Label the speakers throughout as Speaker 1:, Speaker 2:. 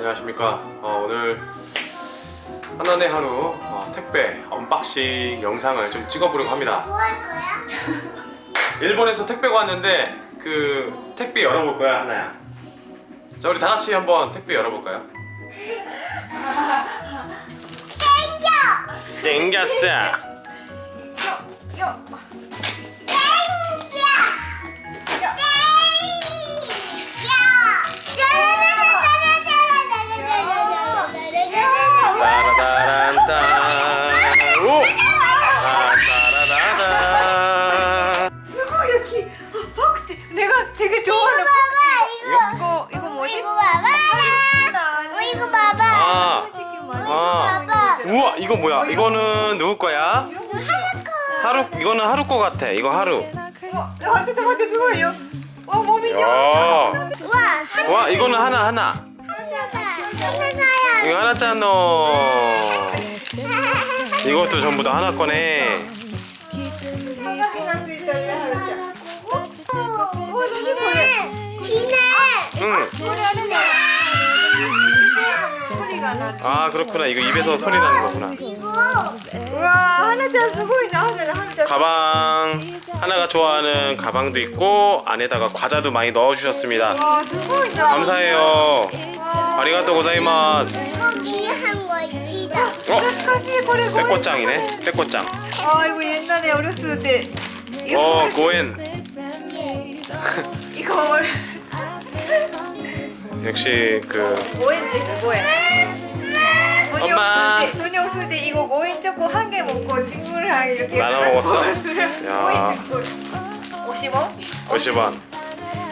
Speaker 1: 안녕하십니까. 어, 오늘 하나의 한우 어, 택배 언박싱 영상을 좀 찍어보려고 합니다.
Speaker 2: 뭐할 거야?
Speaker 1: 일본에서 택배가 왔는데 그 택배 열어볼 거야 하나야. 자 우리 다 같이 한번 택배 열어볼까요?
Speaker 2: 땡겨!
Speaker 1: 땡겼어.
Speaker 3: 요.
Speaker 1: 따 우와 이거 뭐야? 이거는 누구 거야? 하루 이거는 하루 거 같아. 이거 하루.
Speaker 3: 아, 진짜 맞대 수고해요. 와 몸이
Speaker 1: 야.
Speaker 2: 우와,
Speaker 1: 와 이거는 하나 하나.
Speaker 2: 하나야.
Speaker 1: 이거 하나잖아. 이것도 전부 다 하나 거네.
Speaker 3: 생각이 갈수 있다면. 어.
Speaker 2: 지네.
Speaker 1: 응.
Speaker 3: 나.
Speaker 1: 아 그렇구나. 이거 입에서 소리 나는 거구나.
Speaker 2: 이거
Speaker 3: 우와 하나짱 수고이나 하나짱 하나짱.
Speaker 1: 가방 하나가 좋아하는 가방도 있고 안에다가 과자도 많이 넣어주셨습니다.
Speaker 3: 와 수고이나.
Speaker 1: 감사해요. 아리가또 고자이마스.
Speaker 2: 이거 귀한 거 있지다.
Speaker 1: 어? 빼꽃장이네. 빼꽃장.
Speaker 3: 아 이거 옛날에 어렸을 때. 이거
Speaker 1: 어 고엔.
Speaker 3: 이거 뭘?
Speaker 1: 역시 그
Speaker 3: 뭐했지 뭐해?
Speaker 1: 엄마.
Speaker 3: 돈이 없을 때 이거 모인 초코 한 개 먹고 친구랑 이렇게
Speaker 1: 나눠 먹었어?
Speaker 3: 야.
Speaker 1: 야.
Speaker 3: 50원?
Speaker 1: 50원.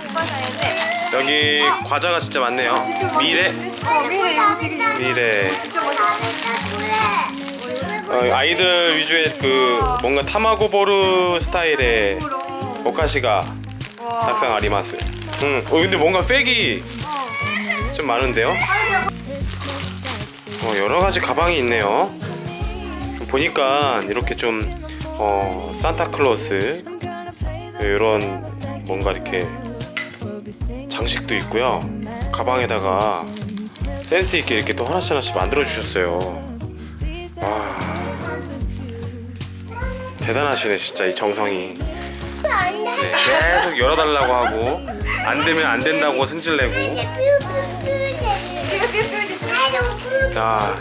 Speaker 3: 얼마나였네?
Speaker 1: 여기 과자가 진짜 많네요. 미래.
Speaker 3: 어 미래 이거 지금
Speaker 1: 미래.
Speaker 3: 진짜 멋있어.
Speaker 1: 어, 아이들 위주의 그 뭔가 타마고보르 스타일의 오카시가
Speaker 3: 와.
Speaker 1: 닭상 아리마스. 응. 어 근데 뭔가 백이 좀 많은데요? 어, 여러 가지 가방이 있네요. 보니까 이렇게 좀 어, 산타클로스 이런 뭔가 이렇게 장식도 있고요. 가방에다가 센스 있게 이렇게 또 하나씩 하나씩 만들어 주셨어요. 와 대단하시네 진짜 이 정성이. 네, 계속 열어달라고 하고 안 되면 안 된다고 승질내고. 야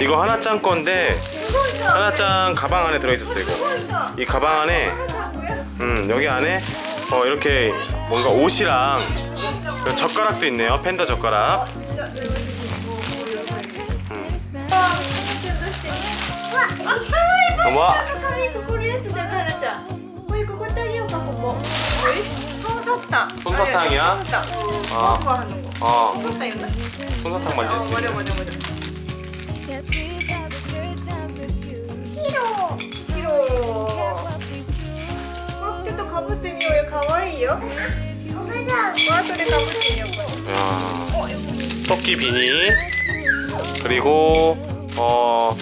Speaker 1: 이거 하나짱 건데 하나짱 가방 안에 들어있었어 이거. 이 가방 안에 음 여기 안에 어 이렇게 뭔가 옷이랑 그 젓가락도 있네요 팬더 젓가락 어머
Speaker 3: 솜사탕.
Speaker 1: 솜사탕이야?
Speaker 3: 솜사탕.
Speaker 1: 아,
Speaker 3: 네, 네, 아.
Speaker 1: 어.
Speaker 3: 솜사탕이었나?
Speaker 1: 솜사탕
Speaker 3: 어.
Speaker 1: 만질 수
Speaker 3: 있는.
Speaker 2: 싫어.
Speaker 3: 싫어.
Speaker 2: 그렇게도
Speaker 3: 가부등이 가와이요?
Speaker 1: 야, 어, 토끼 비니 그리고 어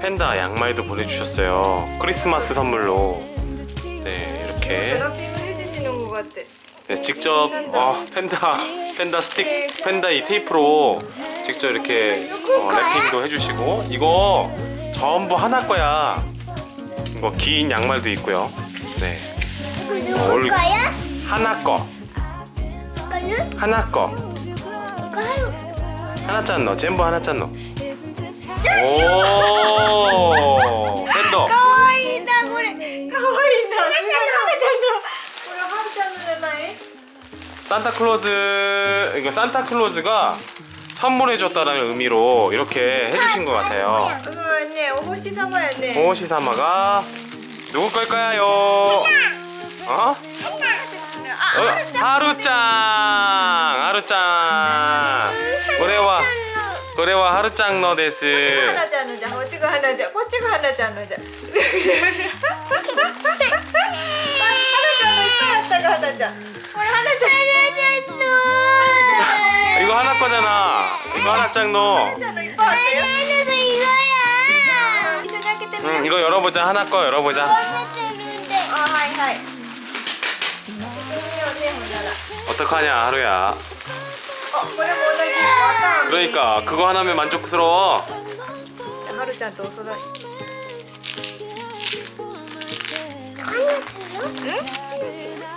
Speaker 1: 팬다 양말도 보내주셨어요. 크리스마스 선물로 네 이렇게.
Speaker 3: 그렇게
Speaker 1: 네, 직접 어, 팬다 팬다 스틱 팬다 이 테이프로 직접 이렇게 어, 랩핑도 해주시고 이거 전부 하나 거야. 이거 긴 양말도 있고요. 네
Speaker 2: 이거 누구 거야?
Speaker 1: 하나 거
Speaker 2: 이거는?
Speaker 1: 하나 거
Speaker 2: 이거 하루.
Speaker 1: 하나 짠 너, 전부 하나 짠 너. 오 팬더
Speaker 3: かわいいなこれかわいいなはるち
Speaker 1: 산타클로즈 이거 산타클로즈가 선물해줬다는 의미로 이렇게 해주신 것 같아요.
Speaker 3: 잠깐만요. 오호시 삼아야 돼.
Speaker 1: 오호시 사마가 누구 걸까요? 어? 어, 하루짱 하루짱 고래와 고래와 하루짱 너 데스
Speaker 3: 하나잖아. 어찌가 하나자. 어찌가 하나잖아. 하나잖아. 하나잖아. 하나잖아.
Speaker 1: 이거 하나 거잖아. 이거 하나
Speaker 2: 짱노. 이거 이거야.
Speaker 1: 응, 이거 열어보자. 하나 거 열어보자.
Speaker 3: 아, 하이 하이.
Speaker 1: 어떡하냐, 하루야. 그러니까, 그거 하나면 만족스러워.
Speaker 3: 하루자 너 소라.
Speaker 2: 하나 줘요? 응?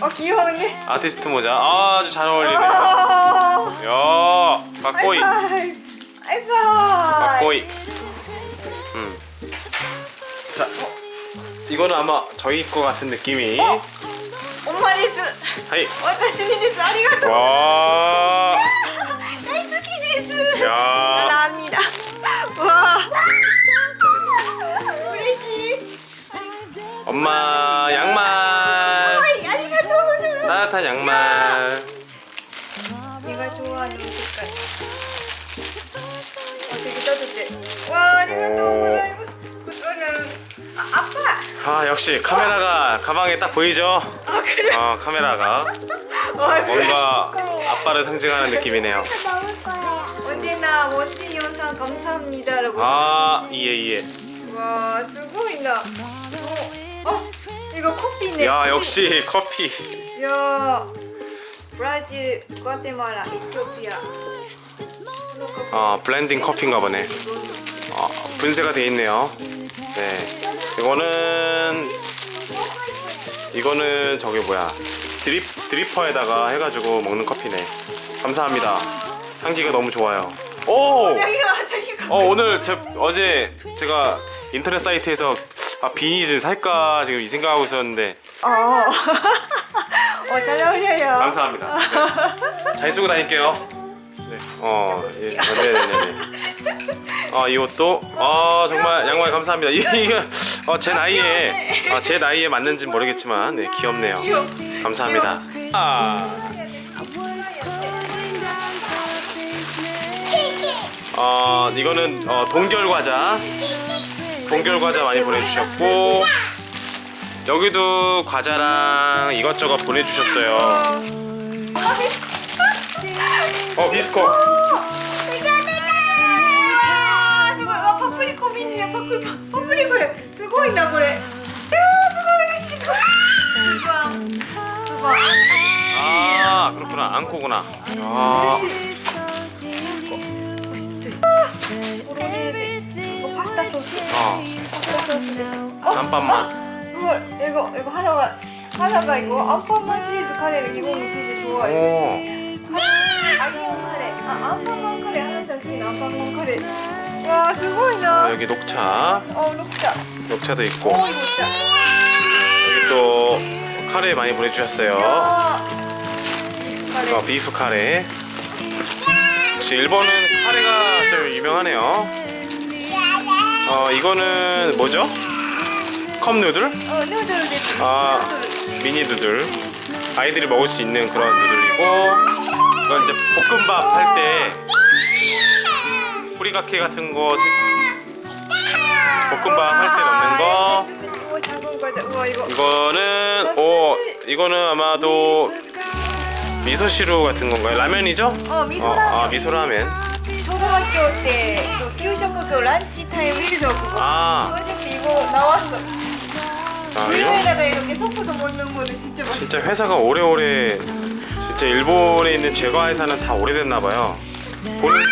Speaker 3: あ귀여우네
Speaker 1: 아티스트 모자. 아, 아주 잘 어울리네.
Speaker 3: 아
Speaker 1: 야, 까꼬이.
Speaker 3: 하이파이 하이파이
Speaker 1: 까꼬이. 음. 자, 어, 이거는 아마 저희 거 같은 느낌이.
Speaker 3: おんまです
Speaker 1: はい。
Speaker 3: 私にですありがとう
Speaker 1: 와.
Speaker 3: 大好きです
Speaker 1: 야.
Speaker 3: ランニだわあ嬉しい
Speaker 1: 엄마
Speaker 3: 되게 따뜻해 와 아리가또 고자이마스 그거는. 아, 아빠!
Speaker 1: 아, 역시 카메라가 가방에 딱 보이죠?
Speaker 3: 아 그래.
Speaker 1: 어, 카메라가.
Speaker 3: 아 그래.
Speaker 1: 뭔가 아빠를 상징하는 느낌이네요.
Speaker 2: 먹을 거야.
Speaker 3: 언제나 멋진 영상 감사합니다라고
Speaker 1: 아, 이해 이해.
Speaker 3: 와 스고이나. 어, 어 이거 커피네.
Speaker 1: 야, 역시 커피.
Speaker 3: 야 브라질 과테말라 에티오피아. 뭐 어,
Speaker 1: 아, 블렌딩 커피인가 보네. 아, 분쇄가 돼 있네요. 네. 이거는 이거는 저기 뭐야? 드립 드리퍼에다가 해가지고 먹는 커피네. 감사합니다. 향기가 너무 좋아요. 오! 어 오늘 제 어제 제가 인터넷 사이트에서 아 비닐을 살까 지금 이 생각하고 있었는데
Speaker 3: 어. 어, 잘 어울려요.
Speaker 1: 감사합니다. 네. 잘 쓰고 다닐게요. 네. 어, 예, 어, 네네네. 아, 이 옷도, 아, 정말 양말 감사합니다. 이, 이거, 어, 제 나이에, 아, 제 나이에 맞는지 모르겠지만, 네, 귀엽네요. 감사합니다. 아. 어, 이거는 어, 동결 과자. 동결 과자 많이 보내주셨고, 여기도 과자랑 이것저것 보내주셨어요.
Speaker 3: あ、ビスコ。パプリコすごいなこれ。うわすごい嬉しい。うわすご。ああ、クロ
Speaker 1: プラアンコゴな。ああ。パ
Speaker 3: スタソース。すごい。えごえご
Speaker 1: 腹
Speaker 3: が腹がご。アンパマン
Speaker 1: チズカ
Speaker 3: レーの日本のチすごい。花が이거アンパンマンチーズカレーの기본이 되게 좋아해.
Speaker 1: 오.
Speaker 3: 아니온 카레. 아, 안판만 카레. 하나 잘 쓰는 안판만 카레. 와, すごい
Speaker 1: 어,
Speaker 3: な.
Speaker 1: 여기 녹차.
Speaker 3: 어, 녹차.
Speaker 1: 녹차도 있고.
Speaker 3: 오, 녹차.
Speaker 1: 여기 또 카레 많이 보내주셨어요.
Speaker 3: 아, 카레.
Speaker 1: 어, 비프 카레. 역시 일본은 카레가 좀 유명하네요. 어, 이거는 뭐죠? 컵 누들?
Speaker 3: 어, 누들です.
Speaker 1: 아,
Speaker 3: 누들.
Speaker 1: 미니 누들. 아이들이 먹을 수 있는 그런 누들이고 이건 이제 볶음밥 할 때 뿌리가케 같은 거 볶음밥 할 때 넣는 거 이거는 오 이거는 아마도 미소시루 같은 건가요? 라면이죠?
Speaker 3: 어 미소라면
Speaker 1: 어, 아 미소라면
Speaker 3: 초등학교 때그 교식 그 란치 타임 일서 그거
Speaker 1: 아.
Speaker 3: 교식 이거 나왔어
Speaker 1: 아 이거
Speaker 3: 우리나라가 이렇게 섞어서 먹는 거는 진짜 맛있어.
Speaker 1: 진짜 회사가 오래오래 진짜 일본에 있는 제과 회사는 다 오래됐나 봐요. 보는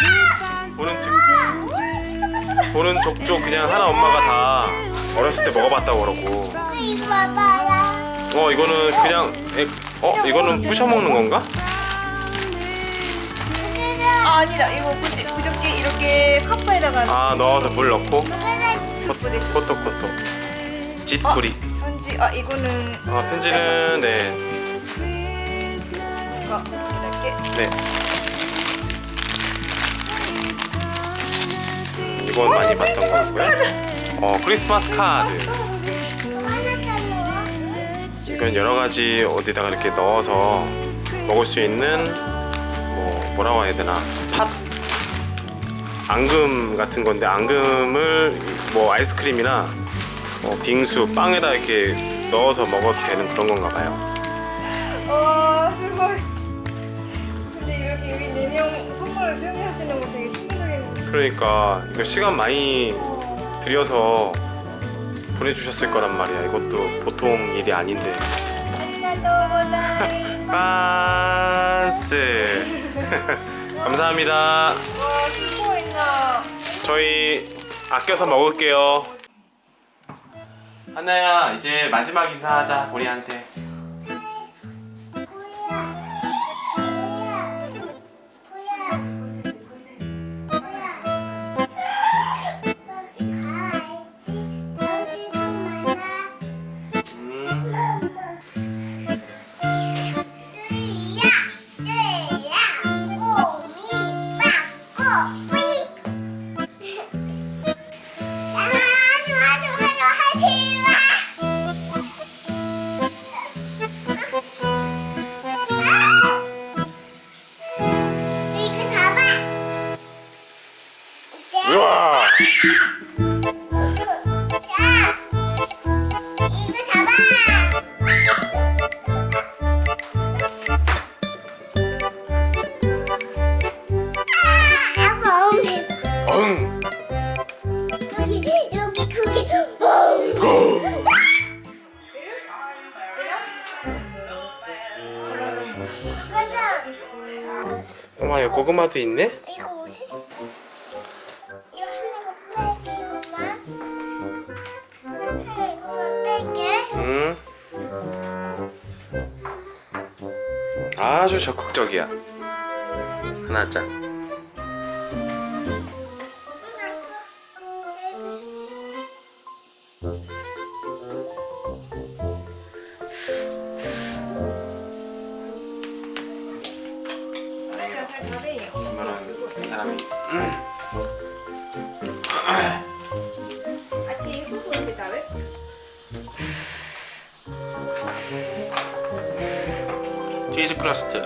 Speaker 1: 보는 쪽 보는 족족 그냥 하나 엄마가 다 어렸을 때 먹어봤다고 그러고.
Speaker 2: 이거 봐봐라.
Speaker 1: 어 이거는 그냥 에, 어 이거는 부셔 먹는 건가?
Speaker 3: 아, 아니다. 이거 굳이 그저께 이렇게 컵에다가
Speaker 1: 아 넣어서 물 넣고. 코토코토 짓뿌리.
Speaker 3: 편지. 아, 이거는
Speaker 1: 아 편지는 네
Speaker 3: 뭔가 이렇게.
Speaker 1: 네. 이건 많이 봤던 것 같고요. 어 크리스마스 카드. 이건 여러 가지 어디다가 이렇게 넣어서 먹을 수 있는 뭐 뭐라고 해야 되나 팥 앙금 같은 건데 앙금을 뭐 아이스크림이나 뭐 빙수 빵에다 이렇게 넣어서 먹어도 되는 그런 건가 봐요.
Speaker 3: 와, 정말. 근데 여기 우리 네명 선물을 준비하시는 거 되게 신기하겠네요.
Speaker 1: 그러니까 이거 시간 많이 들여서 보내주셨을 거란 말이야. 이것도 보통 일이 아닌데. 반스. 감사합니다.
Speaker 3: 와.
Speaker 1: 저희 아껴서 먹을게요. 하나야 이제 마지막 인사하자 우리한테. 고구마도 있네.
Speaker 2: 이거 뭐지? 이거 뺄게 이거만. 하나 이거만 뺄게.
Speaker 1: 아주 적극적이야. 하나 짠. 치즈 크러스트.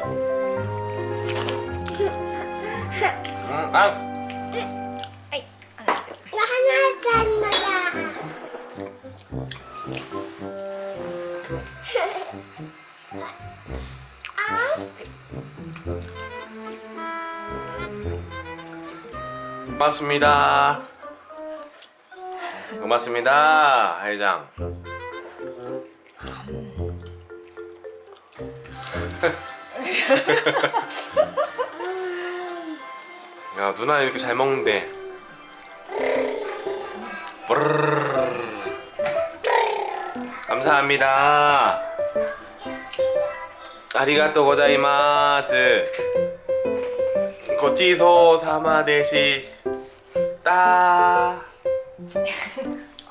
Speaker 1: 응, 아. 고맙습니다. 고맙습니다, 회장. 야 누나 이렇게 잘 먹는데. 브르르르르. 감사합니다. 아리가또 고자이마스. 고치소 사마데시 따.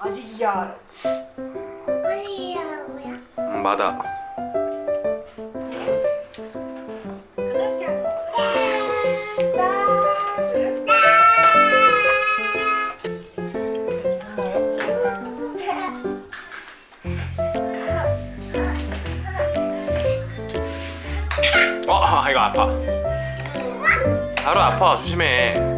Speaker 3: 아직이야.
Speaker 2: 어디야 뭐야?
Speaker 1: 음, 맞아. 어, 아, 이거 아파. 바로 아파. 조심해.